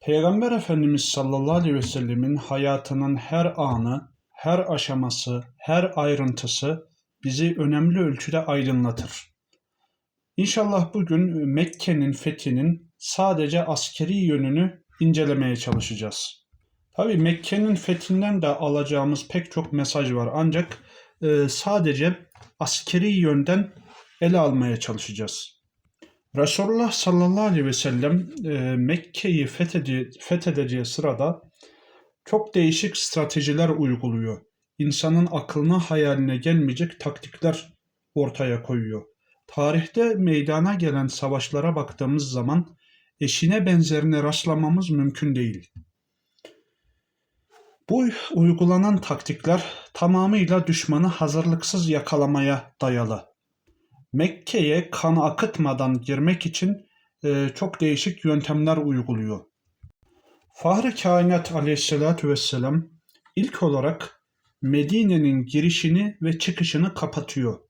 Peygamber Efendimiz sallallahu aleyhi ve sellemin hayatının her anı, her aşaması, her ayrıntısı bizi önemli ölçüde aydınlatır. İnşallah bugün Mekke'nin fethinin sadece askeri yönünü incelemeye çalışacağız. Tabi Mekke'nin fethinden de alacağımız pek çok mesaj var ancak e, sadece askeri yönden ele almaya çalışacağız. Resulullah sallallahu aleyhi ve sellem e, Mekke'yi fethedi, fethedeceği sırada çok değişik stratejiler uyguluyor. İnsanın aklına hayaline gelmeyecek taktikler ortaya koyuyor. Tarihte meydana gelen savaşlara baktığımız zaman eşine benzerine rastlamamız mümkün değil. Bu uygulanan taktikler tamamıyla düşmanı hazırlıksız yakalamaya dayalı. Mekke'ye kan akıtmadan girmek için e, çok değişik yöntemler uyguluyor. Fahri Kainat aleyhissalatü vesselam ilk olarak Medine'nin girişini ve çıkışını kapatıyor.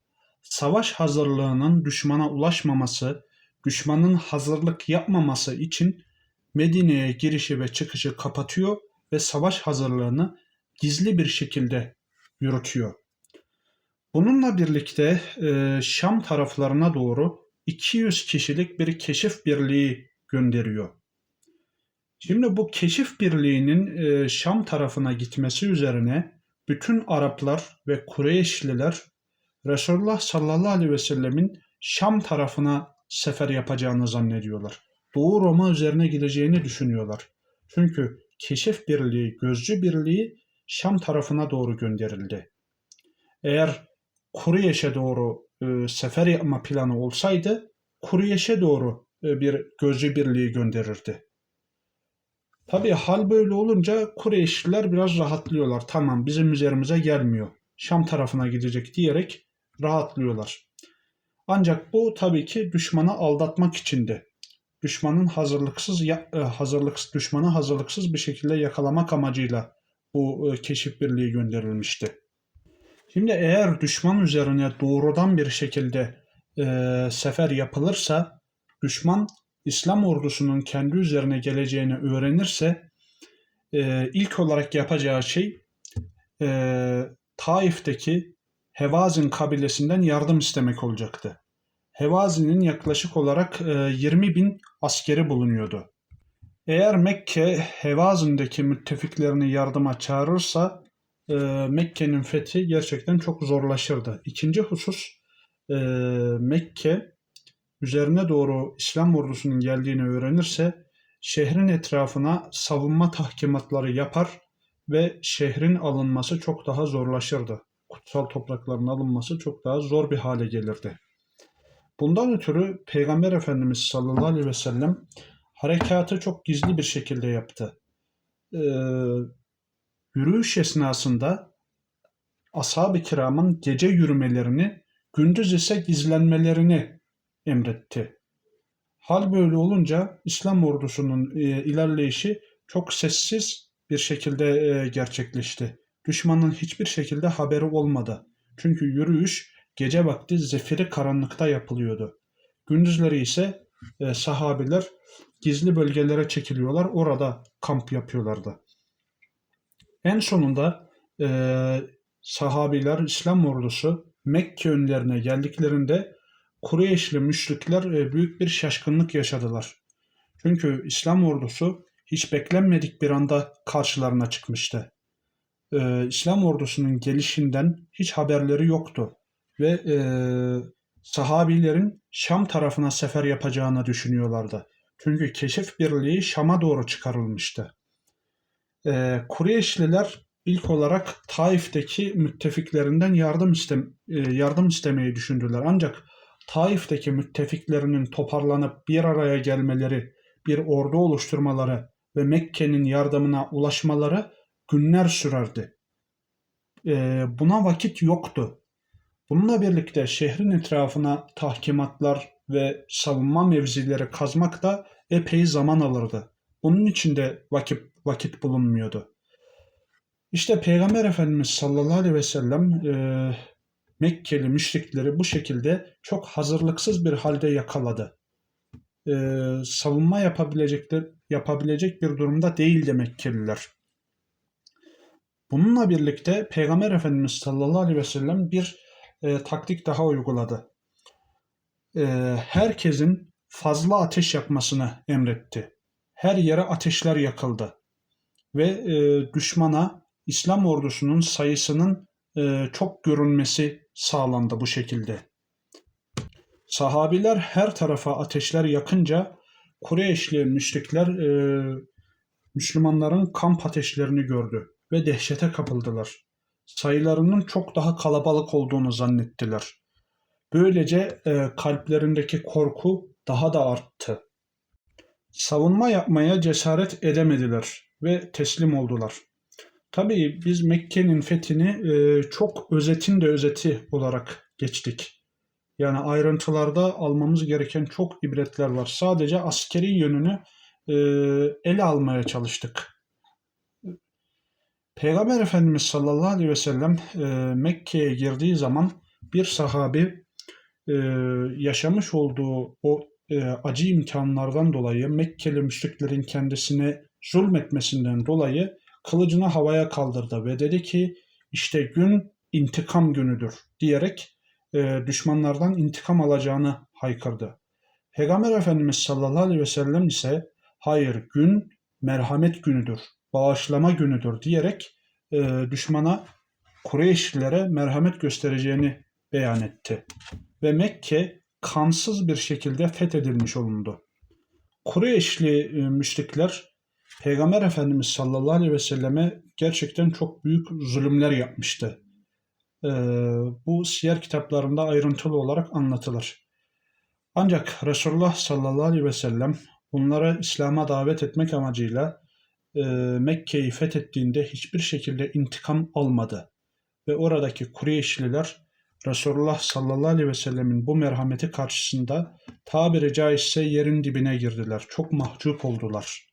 Savaş hazırlığının düşmana ulaşmaması, düşmanın hazırlık yapmaması için Medine'ye girişi ve çıkışı kapatıyor ve savaş hazırlığını gizli bir şekilde yürütüyor. Bununla birlikte e, Şam taraflarına doğru 200 kişilik bir keşif birliği gönderiyor. Şimdi bu keşif birliğinin e, Şam tarafına gitmesi üzerine bütün Araplar ve Kureyşliler Resulullah sallallahu aleyhi ve sellemin Şam tarafına sefer yapacağını zannediyorlar. Doğu Roma üzerine gideceğini düşünüyorlar. Çünkü keşif birliği, gözcü birliği Şam tarafına doğru gönderildi. Eğer Kuruyeş'e doğru e, sefer yapma planı olsaydı Kuruyeş'e doğru e, bir gözcü birliği gönderirdi. Tabii hal böyle olunca Kureyşliler biraz rahatlıyorlar. Tamam bizim üzerimize gelmiyor. Şam tarafına gidecek diyerek rahatlıyorlar. Ancak bu tabii ki düşmanı aldatmak içindi. Düşmanın hazırlıksız e, hazırlıksız düşmanı hazırlıksız bir şekilde yakalamak amacıyla bu e, keşif birliği gönderilmişti. Şimdi eğer düşman üzerine doğrudan bir şekilde e, sefer yapılırsa düşman İslam ordusunun kendi üzerine geleceğini öğrenirse e, ilk olarak yapacağı şey e, Taif'teki Hevazin kabilesinden yardım istemek olacaktı. Hevazi'nin yaklaşık olarak e, 20 bin askeri bulunuyordu. Eğer Mekke Hevazin'deki müttefiklerini yardıma çağırırsa e, Mekke'nin fethi gerçekten çok zorlaşırdı. İkinci husus e, Mekke üzerine doğru İslam ordusunun geldiğini öğrenirse şehrin etrafına savunma tahkimatları yapar ve şehrin alınması çok daha zorlaşırdı. Kutsal toprakların alınması çok daha zor bir hale gelirdi. Bundan ötürü Peygamber Efendimiz sallallahu aleyhi ve sellem harekatı çok gizli bir şekilde yaptı. Ee, yürüyüş esnasında ashab-ı kiramın gece yürümelerini, gündüz ise gizlenmelerini emretti. Hal böyle olunca İslam ordusunun e, ilerleyişi çok sessiz bir şekilde e, gerçekleşti. Düşmanın hiçbir şekilde haberi olmadı. Çünkü yürüyüş gece vakti zefiri karanlıkta yapılıyordu. Gündüzleri ise e, sahabiler gizli bölgelere çekiliyorlar. Orada kamp yapıyorlardı. En sonunda e, sahabiler, İslam ordusu Mekke önlerine geldiklerinde Kureyşli müşrikler e, büyük bir şaşkınlık yaşadılar. Çünkü İslam ordusu hiç beklenmedik bir anda karşılarına çıkmıştı. Ee, İslam ordusunun gelişinden hiç haberleri yoktu ve e, sahabilerin Şam tarafına sefer yapacağını düşünüyorlardı. Çünkü keşif birliği Şam'a doğru çıkarılmıştı. E, Kureyşliler ilk olarak Taif'teki müttefiklerinden yardım istem e, yardım istemeyi düşündüler. Ancak Taif'teki müttefiklerinin toparlanıp bir araya gelmeleri, bir ordu oluşturmaları ve Mekke'nin yardımına ulaşmaları günler sürerdi. E, buna vakit yoktu. Bununla birlikte şehrin etrafına tahkimatlar ve savunma mevzileri kazmak da epey zaman alırdı. Bunun için de vakit, vakit bulunmuyordu. İşte Peygamber Efendimiz sallallahu aleyhi ve sellem e, Mekkeli müşrikleri bu şekilde çok hazırlıksız bir halde yakaladı. e, savunma yapabilecekler yapabilecek bir durumda değildi Mekkeliler. Bununla birlikte Peygamber Efendimiz sallallahu aleyhi ve sellem bir e, taktik daha uyguladı. E, herkesin fazla ateş yakmasını emretti. Her yere ateşler yakıldı ve e, düşmana İslam ordusunun sayısının e, çok görünmesi sağlandı bu şekilde. Sahabiler her tarafa ateşler yakınca Kureyşli müşrikler e, Müslümanların kamp ateşlerini gördü ve dehşete kapıldılar. Sayılarının çok daha kalabalık olduğunu zannettiler. Böylece e, kalplerindeki korku daha da arttı. Savunma yapmaya cesaret edemediler ve teslim oldular. Tabii biz Mekke'nin fethini e, çok özetin de özeti olarak geçtik. Yani ayrıntılarda almamız gereken çok ibretler var. Sadece askeri yönünü e, ele almaya çalıştık. Peygamber Efendimiz sallallahu aleyhi ve sellem e, Mekke'ye girdiği zaman bir sahabi e, yaşamış olduğu o e, acı imtihanlardan dolayı Mekkeli müşriklerin kendisine zulmetmesinden dolayı kılıcını havaya kaldırdı ve dedi ki işte gün intikam günüdür diyerek e, düşmanlardan intikam alacağını haykırdı. Peygamber Efendimiz sallallahu aleyhi ve sellem ise hayır gün merhamet günüdür, bağışlama günüdür diyerek e, düşmana Kureyşlilere merhamet göstereceğini beyan etti. Ve Mekke kansız bir şekilde fethedilmiş olundu. Kureyşli e, müşrikler Peygamber Efendimiz sallallahu aleyhi ve selleme gerçekten çok büyük zulümler yapmıştı. Ee, bu siyer kitaplarında ayrıntılı olarak anlatılır. Ancak Resulullah sallallahu aleyhi ve sellem bunlara İslam'a davet etmek amacıyla e, Mekke'yi fethettiğinde hiçbir şekilde intikam almadı. Ve oradaki Kureyşliler Resulullah sallallahu aleyhi ve sellemin bu merhameti karşısında tabiri caizse yerin dibine girdiler. Çok mahcup oldular.